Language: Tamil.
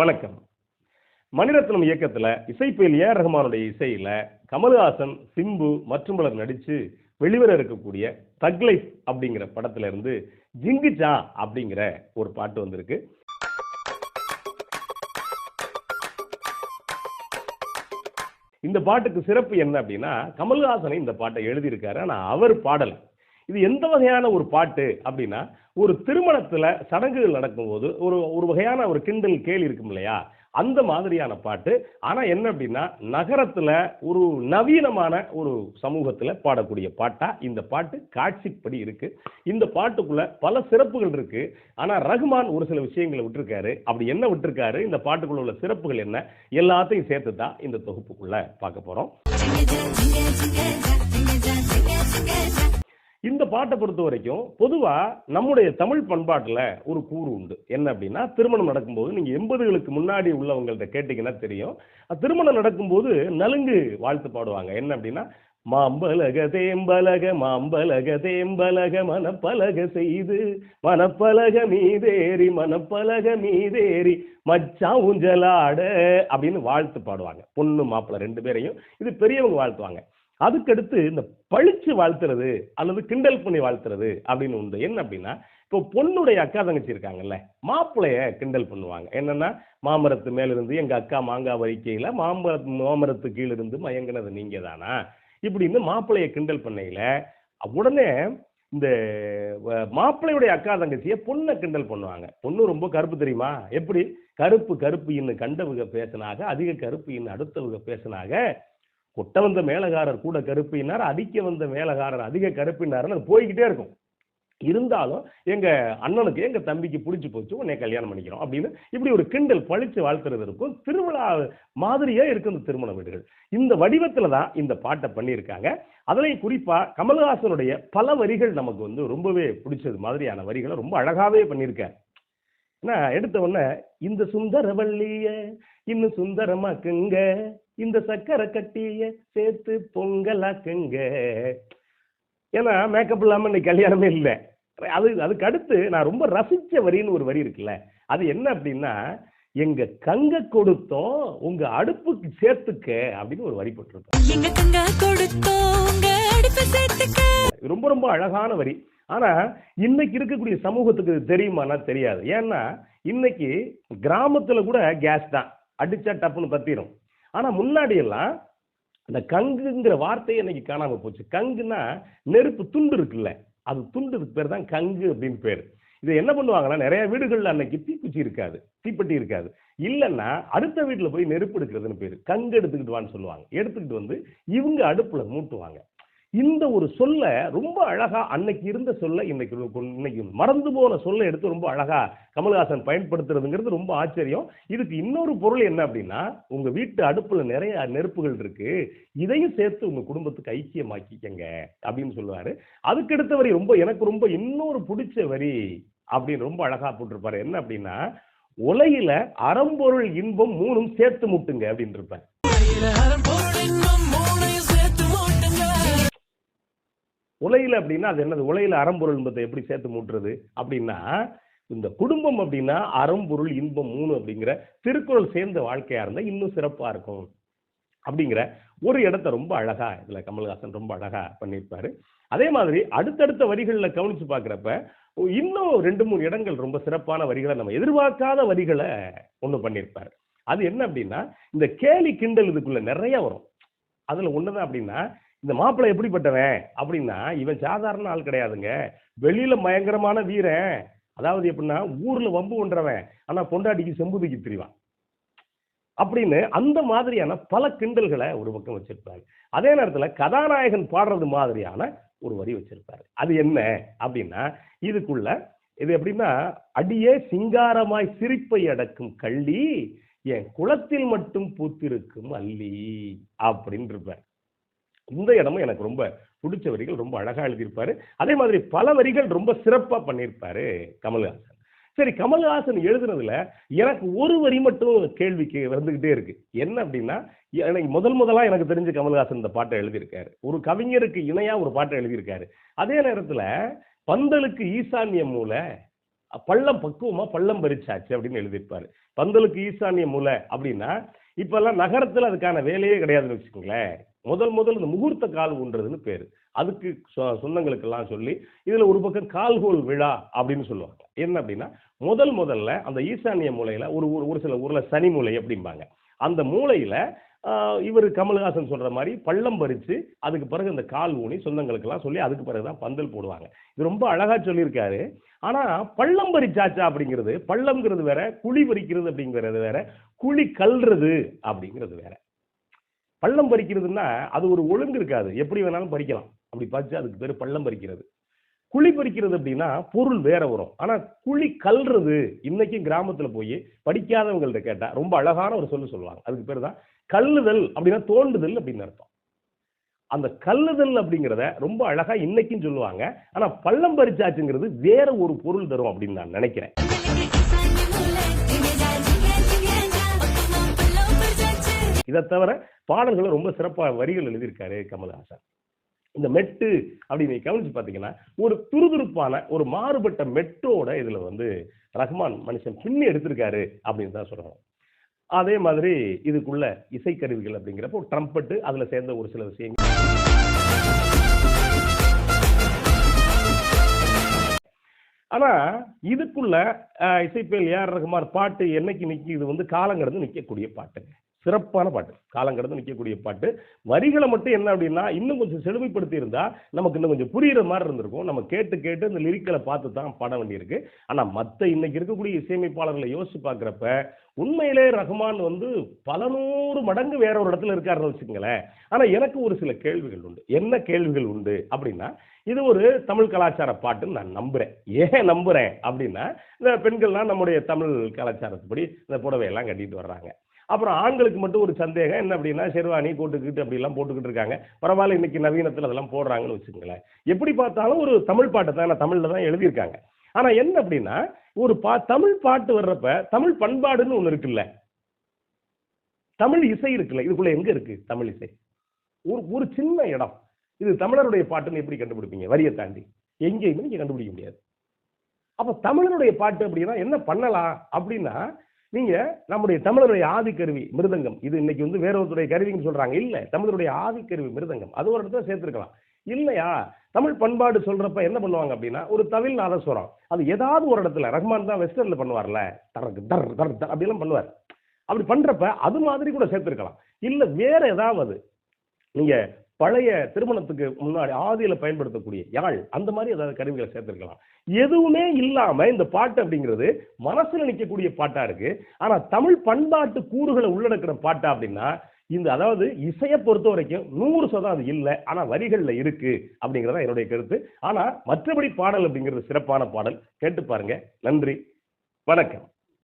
வணக்கம். மணிரத்னம் இயக்கத்தில் இசைப்பேல் ஏ ரஹ்மானுடைய இசையில் கமல்ஹாசன் சிம்பு மற்றும் பலர் நடித்து வெளிவர இருக்கக்கூடிய தக்லைஃப் அப்படிங்கிற படத்துல இருந்து அப்படிங்கிற ஒரு பாட்டு வந்திருக்கு. இந்த பாட்டுக்கு சிறப்பு என்ன அப்படின்னா கமல்ஹாசனை இந்த பாட்டை எழுதியிருக்காரு. ஆனால் அவர் பாடல். இது எந்த வகையான ஒரு பாட்டு அப்படின்னா ஒரு திருமணத்துல சடங்குகள் நடக்கும்போது ஒரு ஒரு வகையான ஒரு கிண்டல் கேள் இருக்கும் இல்லையா அந்த மாதிரியான பாட்டு ஆனா என்ன அப்படின்னா நகரத்துல ஒரு நவீனமான ஒரு சமூகத்துல பாடக்கூடிய பாட்டா இந்த பாட்டு காட்சிப்படி இருக்கு இந்த பாட்டுக்குள்ள பல சிறப்புகள் இருக்கு ஆனா ரகுமான் ஒரு சில விஷயங்களை விட்டுருக்காரு அப்படி என்ன விட்டுருக்காரு இந்த பாட்டுக்குள்ள உள்ள சிறப்புகள் என்ன எல்லாத்தையும் சேர்த்து தான் இந்த தொகுப்புக்குள்ள பார்க்க போறோம் இந்த பாட்டை பொறுத்த வரைக்கும் பொதுவாக நம்முடைய தமிழ் பண்பாட்டில் ஒரு கூறு உண்டு. என்ன அப்படின்னா திருமணம் நடக்கும்போது நீங்கள் எண்பதுகளுக்கு முன்னாடி உள்ளவங்கள்ட்ட கேட்டீங்கன்னா தெரியும். திருமணம் நடக்கும்போது நலுங்கு வாழ்த்து பாடுவாங்க. என்ன அப்படின்னா மாம்பலக தேம்பலக மாம்பலக தேம்பலக மனப்பலக செய்து மனப்பலக மீதேறி மனப்பலக மீதேறி மச்சான் ஊஞ்சலாட அப்படின்னு வாழ்த்து பாடுவாங்க. பொண்ணு மாப்பிள்ளை ரெண்டு பேரையும். இது பெரியவங்க வாழ்த்துவாங்க. அதுக்கடுத்து இந்த பழிச்சு வாழ்த்துறது அல்லது கிண்டல் பண்ணி வாழ்த்துறது அப்படின்னு உண்டு. என்ன அப்படின்னா இப்போ பொண்ணுடைய அக்கா தங்கச்சி இருக்காங்கல்ல மாப்பிள்ளைய கிண்டல் பண்ணுவாங்க. என்னன்னா மாமரத்து மேலிருந்து எங்க அக்கா மாங்காய் வரிக்கையில மாமர மாமரத்து கீழிருந்து மயங்கினது நீங்க தானா இப்படின்னு மாப்பிள்ளைய கிண்டல் பண்ணையில உடனே இந்த மாப்பிளையுடைய மாப்பிள்ளையுடைய அக்கா தங்கச்சியை பொண்ணை கிண்டல் பண்ணுவாங்க. பொண்ணு ரொம்ப கருப்பு தெரியுமா? எப்படி? கருப்பு கருப்பு இன்னு கண்டவுக பேசினாக அதிக கருப்பு இன்னும் அடுத்தவுக பேசினாக கொட்ட வந்த மேலகாரர் கூட கருப்பினார் அடிக்க வந்த மேலகாரர் அதிக கருப்பினார்னு அது போய்கிட்டே இருக்கும். இருந்தாலும் எங்க அண்ணனுக்கு எங்க தம்பிக்கு பிடிச்சி போச்சு உன்னை கல்யாணம் பண்ணிக்கிறோம் அப்படின்னு இப்படி ஒரு கிண்டல் பழிச்சு வாழ்த்துறது இருக்கும். திருவிழா மாதிரியே இருக்கு இந்த திருமண வீடுகள். இந்த வடிவத்துல தான் இந்த பாட்டை பண்ணியிருக்காங்க. அதுலயும் குறிப்பா கமல்ஹாசனுடைய பல வரிகள் நமக்கு வந்து ரொம்பவே பிடிச்சது மாதிரியான வரிகளை ரொம்ப அழகாவே பண்ணியிருக்காரு. ஏன்னா எடுத்த உடனே இந்த சுந்தரவள்ளிய இன்னும் சுந்தரமாக்குங்க இந்த சக்கரை கட்டிய சேர்த்து பொங்கலாக்குங்க. ஏன்னா மேக்கப் இல்லாம இன்னைக்கு கல்யாணமே இல்லை. அது அதுக்கு அடுத்து நான் ரொம்ப ரசிச்ச வரின்னு ஒரு வரி இருக்குல்ல. அது என்ன அப்படின்னா எங்க கங்க கொடுத்தோம் உங்க அடுப்புக்கு சேர்த்துக்க அப்படின்னு ஒரு வரி சேர்த்துக்க. ரொம்ப ரொம்ப அழகான வரி. ஆனா இன்னைக்கு இருக்கக்கூடிய சமூகத்துக்கு தெரியுமானா தெரியாது. ஏன்னா இன்னைக்கு கிராமத்துல கூட கேஸ் தான். அடிச்சா டப்புன்னு பத்திரும். ஆனா முன்னாடி எல்லாம் கங்குங்கிற வார்த்தையே இன்னைக்கு காணாம போச்சு. கங்குன்னா நெருப்பு துண்டு இருக்குல்ல அது துண்டுக்கு பேர் தான் கங்கு அப்படின்னு பேர். இதை என்ன பண்ணுவாங்கன்னா நிறைய வீடுகள்ல அன்னைக்கு தீக்குச்சி இருக்காது தீப்பெட்டி இருக்காது. இல்லைன்னா அடுத்த வீட்டுல போய் நெருப்பு எடுக்கிறதுன்னு பேர். கங்கு எடுத்துக்கிட்டு வான்னு சொல்லுவாங்க. எடுத்துக்கிட்டு வந்து இவங்க அடுப்புல மூட்டுவாங்க. இந்த ஒரு சொல்ல ரொம்ப அழகா அன்னைக்கு இருந்த சொல்ல இன்னைக்கு இன்னைக்கு மறந்து போன சொல்ல எடுத்து ரொம்ப அழகா கமல்ஹாசன் பயன்படுத்துறதுங்கிறது ரொம்ப ஆச்சரியம். இதுக்கு இன்னொரு பொருள் என்ன அப்படின்னா உங்க வீட்டு அடுப்புல நிறைய நெருப்புகள் இருக்கு. இதையும் சேர்த்து உங்க குடும்பத்துக்கு ஐக்கியமாக்கிக்கங்க அப்படின்னு சொல்லுவாரு. அதுக்கடுத்த வரி ரொம்ப எனக்கு ரொம்ப இன்னொரு பிடிச்ச வரி அப்படின்னு ரொம்ப அழகா போட்டிருப்பாரு. என்ன அப்படின்னா உலகில அறம்பொருள் இன்பம் மூணும் சேர்த்து முட்டுங்க அப்படின்னு இருப்பார். அப்படின்னா அது என்னது? உலையில அறம்பொருள் என்பதை எப்படி சேர்த்து மூட்டுறது? அப்படின்னா இந்த குடும்பம் அப்படின்னா அறம்பொருள் இன்பம் மூணு அப்படிங்கிற திருக்குறள் சேர்ந்த வாழ்க்கையா இருந்தா இன்னும் சிறப்பா இருக்கும். அப்படிங்கிற ஒரு இடத்த ரொம்ப அழகா இதுல கமல்ஹாசன் ரொம்ப அழகா பண்ணியிருப்பாரு. அதே மாதிரி அடுத்தடுத்த வரிகளில் கவனிச்சு பார்க்குறப்ப இன்னும் ரெண்டு மூணு இடங்கள் ரொம்ப சிறப்பான வரிகளை நம்ம எதிர்பார்க்காத வரிகளை ஒண்ணு பண்ணியிருப்பார். அது என்ன அப்படின்னா இந்த கேலி கிண்டல் இதுக்குள்ள நிறைய வரும். அதுல ஒண்ணுதான் அப்படின்னா இந்த மாப்பிள்ளை எப்படிப்பட்டவன்? அப்படின்னா இவன் சாதாரண ஆள் கிடையாதுங்க. வெளியில பயங்கரமான வீரன். அதாவது எப்படின்னா ஊர்ல வம்பு ஒன்றவன் ஆனா பொண்டாட்டிக்கு செம்புதிக்கு திரிவான். அப்படின்னு அந்த மாதிரியான பல கிண்டல்களை ஒரு பக்கம் வச்சிருப்பாரு. அதே நேரத்துல கதாநாயகன் பாடுறது மாதிரியான ஒரு வரி வச்சிருப்பாரு. அது என்ன? அப்படின்னா இதுக்குள்ள இது எப்படின்னா அடியே சிங்காரமாய் சிரிப்பை அடக்கும் கள்ளி என் குளத்தில் மட்டும் பூத்திருக்கும் அல்லி அப்படின்னு இருப்பார் இந்த இடமும் எனக்கு ரொம்ப பிடிச்ச வரிகள் ரொம்ப அழகாக எழுதியிருப்பாரு. அதே மாதிரி பல வரிகள் ரொம்ப சிறப்பாக பண்ணியிருப்பாரு கமல்ஹாசன். சரி கமல்ஹாசன் எழுதுனதுல எனக்கு ஒரு வரி மட்டும் கேள்விக்கு வந்துகிட்டே இருக்கு. என்ன அப்படின்னா எனக்கு முதல் முதலாக எனக்கு தெரிஞ்சு கமல்ஹாசன் இந்த பாட்டை எழுதியிருக்காரு. ஒரு கவிஞருக்கு இணையாக ஒரு பாட்டை எழுதியிருக்காரு. அதே நேரத்தில் பந்தலுக்கு ஈசான்ய மூலை பள்ளம் பக்குவமாக பள்ளம் பறிச்சாச்சு அப்படின்னு எழுதியிருப்பாரு. பந்தலுக்கு ஈசான்ய மூலை அப்படின்னா இப்போல்லாம் நகரத்தில் அதுக்கான வேலையே கிடையாதுன்னு வச்சுக்கோங்களேன். முதல் முதல் இந்த முகூர்த்த கால் ஊன்றதுன்னு பேர். அதுக்கு சொந்தங்களுக்கெல்லாம் சொல்லி இதில் ஒரு பக்கம் கால்கோல் விழா அப்படின்னு சொல்லுவாங்க. என்ன அப்படின்னா முதல் முதல்ல அந்த ஈசானிய மூலையில் ஒரு ஒரு ஒரு சில ஊரில் சனி மூலை அப்படிம்பாங்க. அந்த மூலையில் இவர் கமல்ஹாசன் சொல்கிற மாதிரி பள்ளம் பறித்து அதுக்கு பிறகு இந்த கால் ஊனி சொந்தங்களுக்கெல்லாம் சொல்லி அதுக்கு பிறகு தான் பந்தல் போடுவாங்க. இது ரொம்ப அழகாக சொல்லியிருக்காரு. ஆனால் பள்ளம் பறிச்சாச்சா அப்படிங்கிறது பள்ளம்ங்கிறது வேற குழி பறிக்கிறது அப்படிங்கிறது வேற குழி கல்றது அப்படிங்கிறது வேற. பள்ளம் பறிக்கிறதுன்னா அது ஒரு ஒழுங்கு இருக்காது. எப்படி வேணாலும் பறிக்கலாம். அப்படி பறிச்சு அதுக்கு பேர் பள்ளம் பறிக்கிறது. குழி பறிக்கிறது அப்படின்னா பொருள் வேற வரும். ஆனா குழி கல்றது இன்னைக்கும் கிராமத்துல போய் படிக்காதவங்கள்ட்ட கேட்டா ரொம்ப அழகான ஒரு சொல்லு சொல்லுவாங்க. அதுக்கு பேர் தான் கல்லுதல் அப்படின்னா தோண்டுதல் அப்படின்னு அர்த்தம். அந்த கல்லுதல் அப்படிங்கிறத ரொம்ப அழகா இன்னைக்கும் சொல்லுவாங்க. ஆனா பள்ளம் பறிச்சாச்சுங்கிறது வேற ஒரு பொருள் தரும் அப்படின்னு நான் நினைக்கிறேன். இதை தவிர பாடல்களை ரொம்ப சிறப்பாக வரிகள் எழுதியிருக்காரு கமல்ஹாசன். இந்த மெட்டு அப்படின்னு கவனிச்சு பார்த்தீங்கன்னா ஒரு துருதுருப்பான ஒரு மாறுபட்ட மெட்டோட இதில் வந்து ரஹ்மான் மனுஷன் பின்னி எடுத்திருக்காரு அப்படின்னு தான் சொல்லணும். அதே மாதிரி இதுக்குள்ள இசைக்கருவிகள் அப்படிங்கிறப்போ ட்ரம்பட்டு அதில் சேர்ந்த ஒரு சில விஷயங்கள். ஆனால் இதுக்குள்ள இசைப்பேல் ஏஆர் ரகுமார் பாட்டு என்னைக்கு நிற்கி இது வந்து காலங்கடந்து நிற்கக்கூடிய பாட்டு. சிறப்பான பாட்டு. காலம் கடந்து நிற்கக்கூடிய பாட்டு. வரிகளை மட்டும் என்ன அப்படின்னா இன்னும் கொஞ்சம் செழுமைப்படுத்தி இருந்தா நமக்கு இன்னும் கொஞ்சம் புரியுற மாதிரி இருந்திருக்கும். நம்ம கேட்டு கேட்டு இந்த லிரிக்களை பார்த்து தான் பாட வேண்டியிருக்கு. ஆனால் மற்ற இன்னைக்கு இருக்கக்கூடிய இசையமைப்பாளர்களை யோசிச்சு பார்க்குறப்ப உண்மையிலே ரஹ்மான் வந்து பல நூறு மடங்கு வேற ஒரு இடத்துல இருக்காருன்னு வச்சுக்கோங்களேன். ஆனால் எனக்கு ஒரு சில கேள்விகள் உண்டு. என்ன கேள்விகள் உண்டு அப்படின்னா இது ஒரு தமிழ் கலாச்சார பாட்டுன்னு நான் நம்புறேன். ஏன் நம்புறேன் அப்படின்னா இந்த பெண்கள்லாம் நம்முடைய தமிழ் கலாச்சாரத்துப்படி இந்த புடவையெல்லாம் கட்டிட்டு வர்றாங்க. அப்புறம் ஆண்களுக்கு மட்டும் ஒரு சந்தேகம் என்ன அப்படின்னா ஷெர்வானி போட்டுக்கிட்டு அப்படிலாம் போட்டுக்கிட்டு இருக்காங்க. பரவாயில்ல இன்னைக்கு நவீனத்தில் அதெல்லாம் போடுறாங்கன்னு வச்சுக்கோங்களேன். எப்படி பார்த்தாலும் ஒரு தமிழ் பாட்டை தான் தமிழில் தான் எழுதியிருக்காங்க. ஆனா என்ன அப்படின்னா ஒரு பா தமிழ் பாட்டு வர்றப்ப தமிழ் பண்பாடுன்னு ஒன்று இருக்குல்ல. தமிழ் இசை இருக்குல்ல. இதுக்குள்ள எங்க இருக்கு தமிழ் இசை? ஒரு ஒரு சின்ன இடம். இது தமிழருடைய பாட்டுன்னு எப்படி கண்டுபிடிப்பீங்க? வரியை தாண்டி. எங்கேயுமே நீங்கள் கண்டுபிடிக்க முடியாது. அப்போ தமிழருடைய பாட்டு அப்படின்னா என்ன பண்ணலாம் அப்படின்னா நீங்க நம்முடைய தமிழருடைய ஆதிக்கருவி மிருதங்கம். இது இன்னைக்கு வந்து வேற ஒருத்தருடைய கருவின்னு சொல்றாங்க. இல்ல தமிழருடைய ஆதிக்கருவி மிருதங்கம். அது ஒரு இடத்துல சேர்த்துருக்கலாம். இல்லையா? தமிழ் பண்பாடு சொல்றப்ப என்ன பண்ணுவாங்க அப்படின்னா ஒரு தவில் நாதஸ்வரம். அது ஏதாவது ஒரு இடத்துல ரஹ்மான் தான் வெஸ்டர்ன்ல பண்ணுவார்ல தரக்கு தர் தர் தர் அப்படிலாம் பண்ணுவார். அப்படி பண்றப்ப அது மாதிரி கூட சேர்த்துருக்கலாம். இல்ல வேற ஏதாவது நீங்க பழைய திருமணத்துக்கு முன்னாடி ஆதியில பயன்படுத்தக்கூடிய யாழ் அந்த மாதிரி ஏதாவது கருவிகளை சேர்த்திருக்கலாம். எதுவுமே இல்லாம இந்த பாட்டு அப்படிங்கிறது மனசுல நிற்கக்கூடிய பாட்டா இருக்கு. ஆனா தமிழ் பண்பாட்டு கூறுகளை உள்ளடக்கிற பாட்டா அப்படின்னா இந்த அதாவது இசையை பொறுத்த வரைக்கும் நூறு சதம் அது இல்லை ஆனா வரிகள்ல இருக்கு அப்படிங்கிறதா என்னுடைய கருத்து. ஆனா மற்றபடி பாடல் அப்படிங்கிறது சிறப்பான பாடல். கேட்டு பாருங்க. நன்றி. வணக்கம்.